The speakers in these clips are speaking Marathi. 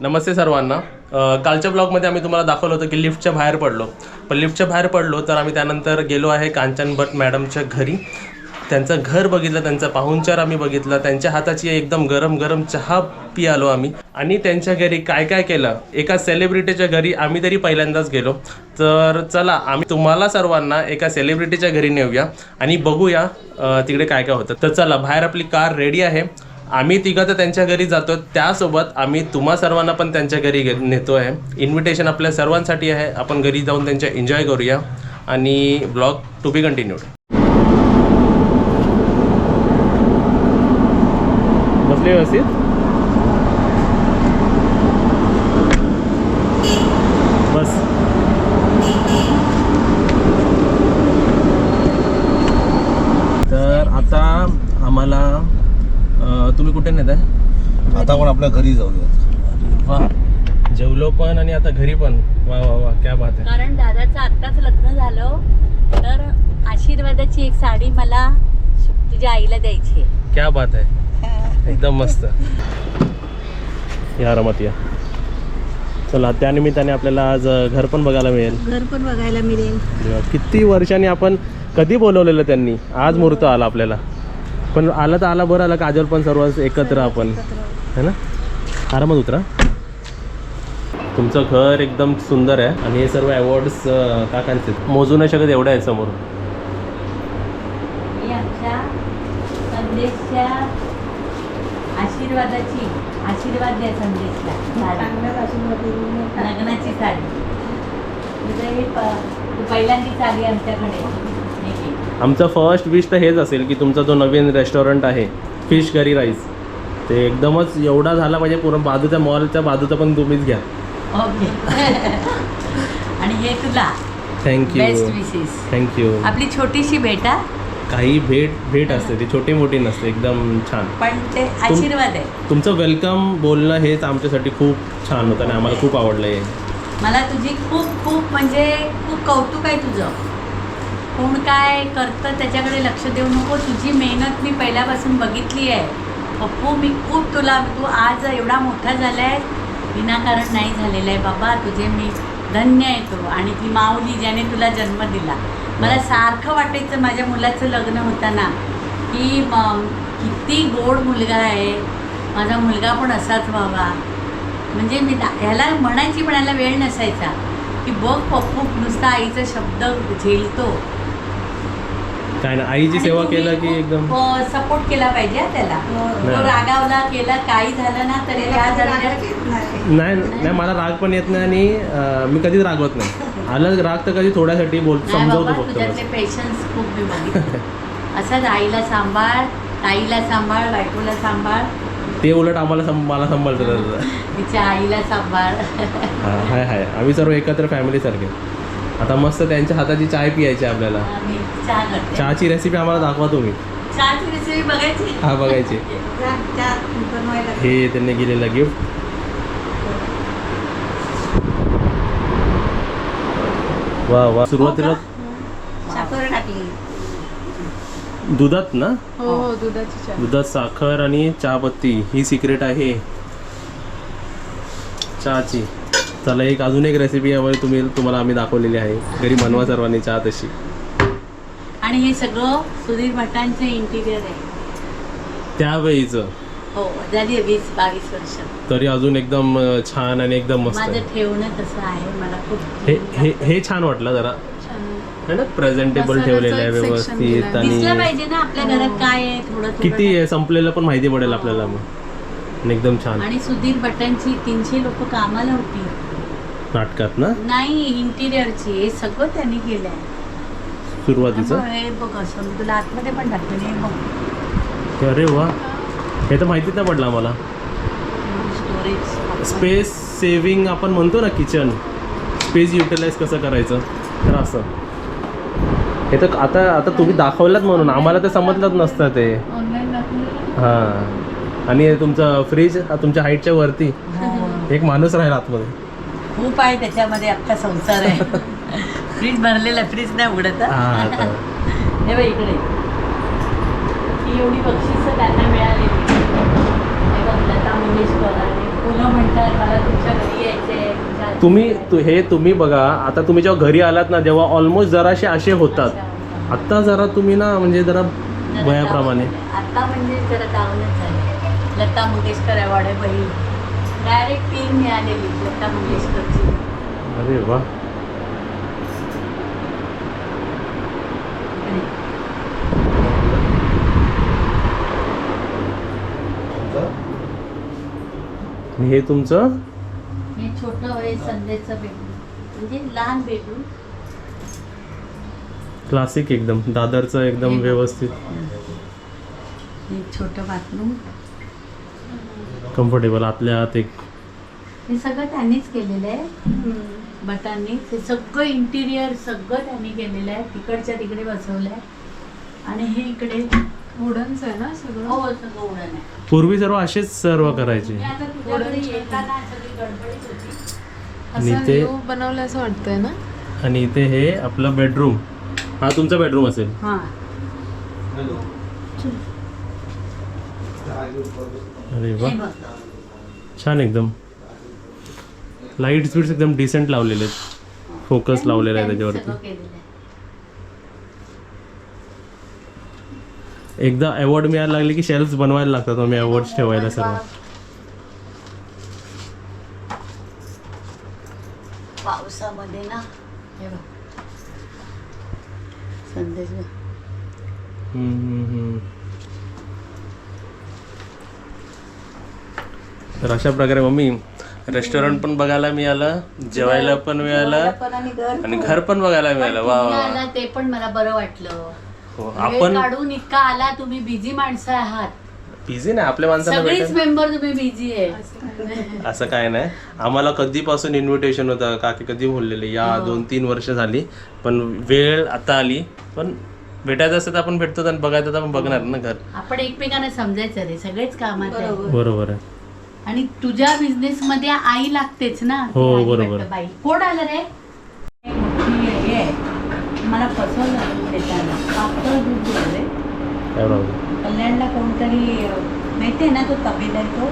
नमस्ते सर्वांना. कालच्या ब्लॉगमध्ये आम्ही तुम्हाला दाखवलं होतं की लिफ्टच्या बाहेर पडलो. पण लिफ्टच्या बाहेर पडलो तर आम्ही त्यानंतर गेलो आहे कांचन भट मॅडमच्या घरी. त्यांचं घर बघितलं त्यांचा पाहुणचार आम्ही बघितला. त्यांच्या हाताची एकदम गरम गरम चहा पियालो आलो आम्ही. आणि त्यांच्या घरी काय काय केलं? एका सेलिब्रिटीच्या घरी आम्ही तरी पहिल्यांदाच गेलो. तर चला आम्ही तुम्हाला सर्वांना एका सेलिब्रिटीच्या घरी नेऊया आणि बघूया तिकडे काय काय होतं. तर चला बाहेर आपली कार रेडी आहे. आम्ही तिघं तर त्यांच्या घरी जातो. त्यासोबत आम्ही तुम्हा सर्वांना पण त्यांच्या घरी नेतो आहे. इन्व्हिटेशन आपल्या सर्वांसाठी आहे. आपण घरी जाऊन त्यांच्या एन्जॉय करूया. आणि ब्लॉग टू बी कंटिन्यूड बसले व्यवस्थित बस तर आता आम्हाला अं, तुम्ही कुठे नेत आहे आता आपण आपल्या घरी जाऊया वा. जेवलो पण आणि आता घरी पण. वा वा वा क्या बात आहे. कारण दादाचं आत्ताच लग्न झालं तर आशीर्वादाची एक साडी मला तुझ्या आईला द्यायची आहे. क्या बात आहे. एकदम मस्त. या रमत या. चला त्यानिमित्ताने आपल्याला आज घर पण बघायला मिळेल. घर पण बघायला मिळेल. किती वर्षांनी आपण कधी बोलवलेलं त्यांनी? आज मुहूर्त आला आपल्याला. पण आलं तर आला बरं आलं काजल पण सर्व एकत्र आपण. है ना? आरामात उतरा. तुमचं घर एकदम सुंदर आहे आणि हे सर्व अवॉर्ड्स काकांचे. मोजू नाही शकत एवढं आहे समोर मी आमच्या संदेशच्या आशीर्वादाची आशीर्वाद द्या संदेशला. साडी. लग्नाची साडी. तुझं हे प- तू पहिल्यांदाच आली आमच्याकडे. हे घे. आमचं फर्स्ट विश तर हेच असेल की तुमचा जो नवीन रेस्टॉरंट आहे फिश करी राईस ते एकदमच एवढा झाला पाहिजे पूर्ण बाजूच्या मॉलच्या बाजूचा पण तुम्हीच घ्या. ओके. आणि हे तुला. थँक्यू बेस्ट विशेस थँक्यू आपली छोटीशी भेटा काही भेट भेट असते ती छोटी मोठी नसते एकदम छान. पण ते आशीर्वाद आहे. तुमचं वेलकम बोलणं हेच आमच्यासाठी खूप छान होतं आणि आम्हाला खूप आवडलं आहे मला तुझी खूप खूप म्हणजे खूप कौतुक आहे तुझं. कोण काय करतं त्याच्याकडे लक्ष देऊ नको. तुझी मेहनत मी पहिल्यापासून बघितली आहे. पप्पू मी खूप तुला तू आज एवढा मोठा झाला आहे विनाकारण नाही झालेला आहे बाबा. तुझे मी धन्य आहे तो. आणि ती माऊली ज्याने तुला जन्म दिला. मला सारखं वाटायचं माझ्या मुलाचं लग्न होताना की म- किती गोड मुलगा आहे. माझा मुलगा पण असाच व्हावा. म्हणजे मी दा- ह्याला म्हणायची पण ह्याला वेळ नसायचा. की बघ पप्पू नुसता आईचा शब्द झेलतो. काय ना आईची सेवा केलं की एकदम सपोर्ट केला पाहिजे हा त्याला. तो रागावला केला काही झालं ना तर नाही. नाही मला राग पण येत नाही आणि मी कधीच रागवत नाही. आलं राग तर कधी थोड्यासाठी बोल समजवतो फक्त. पेशन्स खूप असंच आईला सांभाळ ताईला सांभाळ बायकोला सांभाळ. ते उलट आम्हाला सं मला सांभाळतं तिच्या आईला सांभाळ. हा हाय हाय. आम्ही सर्व एकत्र फॅमिलीसारखे आता मस्त त्यांच्या हाताची चाय पियायची आपल्याला. चहाची रेसिपी आम्हाला दाखवा तुम्ही. चहाची रेसिपी बघायची? हा बघायची. हे त्यांनी गेलेलं गिफ्ट वा वा. सुरुवातीला साखर टाकली. दुधात ना? हो. हो दुधाची चहा. दुधात साखर आणि चहापत्ती. ही सिक्रेट आहे. चहाची. चला एक अजून एक रेसिपी यावर तुम्ही तुम्हाला आम्ही दाखवलेली आहे. घरी बनवा सर्वांनी चहा तशी. आणि हे सगळं सुधीर भटांचं इंटिरियर आहे. त्यावेळीचं. हो झाली वीस बावीस वर्ष. तरी अजून एकदम अं, छान आणि एकदम मस्त माझं ठेवणं तसं आहे. मला खूप हे हे हे छान वाटलं जरा. है ना? प्रेझेंटेबल मसाल्याचं ठेवलेलं आहे एक section व्यवस्थित दिलंय. दिसलं आणि पाहिजे ना आपल्या घरात काय आहे थोडं थोडं किती आहे? संपलेलं पण माहिती पडेल आपल्याला मग. आणि एकदम छान. आणि सुधीर भटांची तीनशे लोक कामाला होती. नाटकात ना? नाही इंटिरियरची हे सगळं त्यांनी केलंय. सुरुवातीचं? त्यामुळे हे बघ असं मी तुला आतमध्ये पण हे बघ. अरे वा. हे तर माहितीच नाही पडलं आम्हाला. स्टोरेज स्पेस सेविंग आपण म्हणतो ना किचन स्पेस युटिलाइज कसं करायचं? तर असं. हे तर आता आता तुम्ही दाखवलात म्हणून. आम्हाला ते समजलंच नसतं ते. ऑनलाईन हां. आणि हे तुमचं फ्रीज तुमच्या हाईटच्या वरती एक माणूस राहील आतमध्ये. खूप आहे त्याच्यामध्ये अख्खा संसार आहे. फ्रीज भरलेला फ्रीज नाही उघडत हा. आता बघ इकडे. ही एवढी बक्षिसं त्यांना मिळालेली हे बघ लता मंगेशकर आणि पुन्हा म्हणतात मला तुमच्या घरी यायचंय तुमच्या हातचं तुम्ही खायचंय." तु- हे तुम्ही बघा आता तुम्ही जेव्हा घरी आलात ना जेव्हा ऑलमोस्ट जराशे असे होतात. आत्ता जरा तुम्ही ना म्हणजे जरा वयाप्रमाणे. आता म्हणजे जरा डाऊनच झाले. लता मंगेशकर अवॉर्ड आहे बहीण. डायरेक्ट तीन मिळालेली लता मंगेशकरची. अरे वा. हे तुमचं? हे छोटं वय संदेशचं बेडरूम म्हणजे लहान बेडरूम क्लासिक एकदम. दादरचं एकदम व्यवस्थित. हे छोटं बाथरूम. कम्फर्टेबल आतल्या आत एक हे सगळं त्यांनीच केलेलं आहे. बटांनीच हे सगळं इंटिरियर सगळं त्यांनी केलेलं आहे. तिकडच्या तिकडे बसवलं आहे. आणि हे इकडे वुडनच आहे ना सगळं? हो सगळं उडण आहे. पूर्वी सर्व असेच सर्व करायचे. मी आता तुझ्याकडे येताना सगळी गडबडीत होती. आणि असं ते- बनवलं असं वाटतंय ना? आणि इथे हे आपलं बेडरूम हा तुमचा बेडरूम असेल. हां. अरे वा. हे छान एकदम. लाइट स्पीड्स एकदम डिसेंट लावलेले आहेत. फोकस लावलेला आहे त्याच्यावरती. एकदा अवॉर्ड मिळायला लागले की शेल्फ बनवायला लागतात आम्ही अवॉर्ड्स ठेवायला सर्व. पावसामध्ये ना हे संदेश तर अशा प्रकारे मम्मी रेस्टॉरंट पण बघायला मिळालं जेवायला पण मिळालं आणि घर पण. बघायला मिळालं. वा वा आला ते पण मला बरं वाटलं. हो, आपण काढून इतका आला तुम्ही बिझी माणसं आहात. बिझी नाही आपल्या माणसाला सगळीच भेटेल. मेंबर तुम्ही बिझी आहे. असं काय नाही. आम्हाला कधीपासून इन्व्हिटेशन होतं काकी कधी बोललेले? या हो. दोन तीन वर्ष झाली पण वेळ आता आली. पण भेटायचं असतं तर आपण भेटतो आणि बघायचं तर आपण बघणार ना घर. आपण एकमेकांना समजायचं रे सगळेच कामात बरोबर आहे. आणि तुझ्या बिझनेस मध्ये आई लागतेच ना. हो, बरोबर. वाटतं बाई. कोण आलं रे? एक मोठी हे आहे. मला फसवलं दूध देताना पातळ दूध दिलं रे. काय प्रॉब्लेम कल्याणला कोणतरी माहितीये ना तो तबेल आहे तो?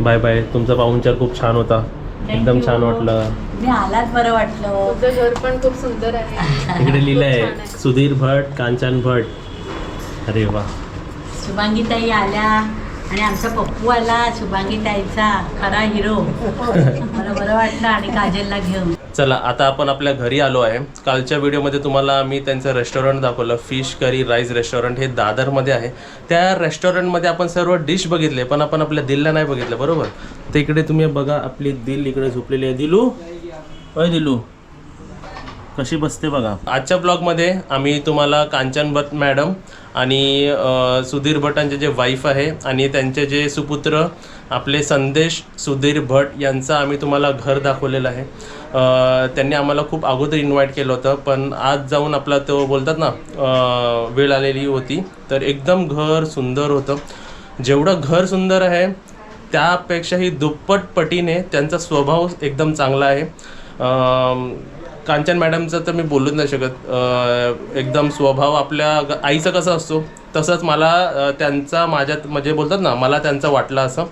Bye bye. तुमचा पाहुणचार खूप छान होता. एकदम. छान वाटलं. मी आलात बरं वाटलं. तुझं घर पण खूप सुंदर आहे. इकडे लिहिलं खूप छान आहे आहे. सुधीर भट कांचन भट. अरे वा. शुभांगीताई आल्या. आणि आमचा पप्पू आला शुभांगीताईचा खरा हिरो मला बरं वाटलं आणि काजलला घेऊन. चला आता आपण आपल्या घरी आलो आहे. कालच्या व्हिडिओमध्ये तुम्हाला मी त्यांचं रेस्टॉरंट दाखवलं. फिश करी राईस रेस्टॉरंट हे दादरमध्ये आहे. त्या रेस्टॉरंटमध्ये आपण सर्व डिश बघितले पण आपण आपल्या दिलला नाही बघितलं बरोबर? तर इकडे तुम्ही बघा आपली दिल इकडे झोपलेली आहे. दिलू? होय दिलू? कशी बसते बघा. आजच्या ब्लॉगमध्ये आम्ही तुम्हाला कांचन भट मॅडम आणि सुधीर भटांचे जे वाईफ आहे आणि त्यांचे जे सुपुत्र आपले संदेश सुधीर भट यांचा आम्ही तुम्हाला घर दाखवलेलं आहे. त्यांनी आम्हाला खूप अगोदर इन्व्हाइट केलं होतं पण आज जाऊन आपला तो बोलतात ना वेळ आलेली होती तर एकदम घर सुंदर होतं. जेवढं घर सुंदर आहे त्यापेक्षाही दुप्पट पटीने त्यांचा स्वभाव एकदम चांगला आहे. कांचन मॅडमचं तर मी बोलूच नाही शकत. एकदम स्वभाव आपल्या ग- आईचा कसा असतो तसंच मला त्यांचा माझ्यात म्हणजे बोलतात ना मला त्यांचा वाटला असं.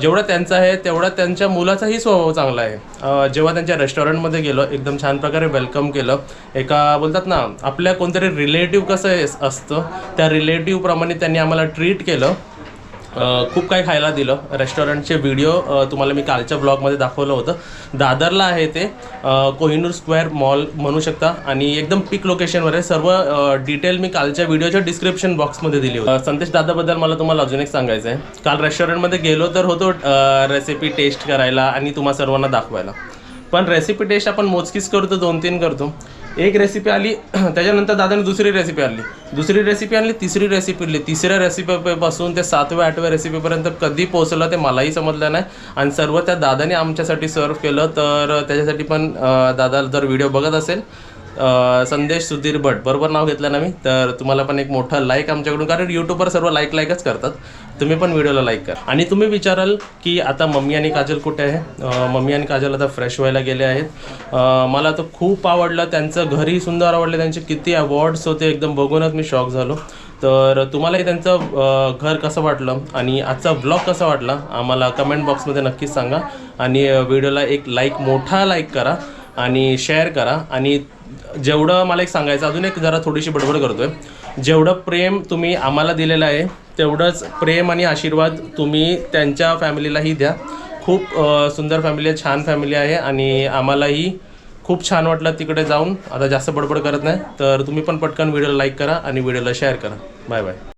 जेवढं त्यांचं आहे तेवढा त्यांच्या मुलाचाही स्वभाव चांगला आहे. जेव्हा त्यांच्या रेस्टॉरंटमध्ये गेलो एकदम छान प्रकारे वेलकम केलं. एका बोलतात ना आपल्या कोणतरी रिलेटिव्ह कसं आहे- असतं त्या रिलेटिव्हप्रमाणे त्यांनी आम्हाला ट्रीट केलं. खूप काही खायला दिलं. रेस्टॉरंटचे व्हिडिओ तुम्हाला मी कालच्या ब्लॉगमध्ये दाखवलं होतं. दादरला आहे ते कोहिनूर स्क्वेअर मॉल म्हणू शकता. आणि एकदम पिक लोकेशनवर आहे. सर्व डिटेल मी कालच्या व्हिडिओच्या डिस्क्रिप्शन बॉक्समध्ये दिली होती. अ, संदेश दादाबद्दल मला तुम्हाला अजून एक सांगायचं आहे. काल रेस्टॉरंटमध्ये गेलो तर होतो रेसिपी टेस्ट करायला आणि तुम्हा सर्वांना दाखवायला. पण रेसिपी टेस्ट आपण मोजकीच करतो दोन तीन करतो. एक रेसिपी आली त्याच्यानंतर दादाने दुसरी रेसिपी आणली. दुसरी रेसिपी आणली तिसरी रेसिपी आणली. तिसऱ्या रेसिपीपासून ते सातव्या आठव्या रेसिपीपर्यंत कधी पोहोचलं ते मलाही समजलं नाही. आणि सर्व त्या दादाने आमच्यासाठी सर्व केलं तर त्याच्यासाठी पण दादा जर व्हिडिओ बघत असेल संदेश सुधीर भट. बरोबर नाव घेतलं ना मी? तर तुम्हाला पण एक मोठा लाईक आमच्याकडून कारण यूट्यूबवर सर्व लाईक लाईकच करतात. तुम्ही पण व्हिडिओला लाईक करा. आणि तुम्ही विचाराल की आता मम्मी आणि काजल कुठे आहे? मम्मी आणि काजल आता फ्रेश व्हायला गेले आहेत. मला तर खूप आवडलं त्यांचं घरही सुंदर आवडलं त्यांचे किती अवॉर्ड्स होते एकदम बघूनच मी शॉक झालो. तर तुम्हालाही त्यांचं घर कसं वाटलं आणि आजचा ब्लॉग कसा वाटला आम्हाला कमेंट बॉक्समध्ये नक्कीच सांगा. आणि व्हिडिओला एक लाईक मोठा लाईक करा. आणि शेअर करा. आणि जेवढं मला एक सांगायचं अजून एक जरा थोडीशी बडबड करतोय. जेवढं प्रेम तुम्ही आम्हाला दिलेलं आहे तेवढंच प्रेम आणि आशीर्वाद तुम्ही त्यांच्या फॅमिलीलाही द्या. खूप सुंदर फॅमिली आहे छान फॅमिली आहे आणि आम्हालाही खूप छान वाटलं तिकडे जाऊन. आता जास्त बडबड करत नाही तर तुम्ही पण पटकन व्हिडिओला लाईक करा आणि व्हिडिओला शेअर करा. Bye bye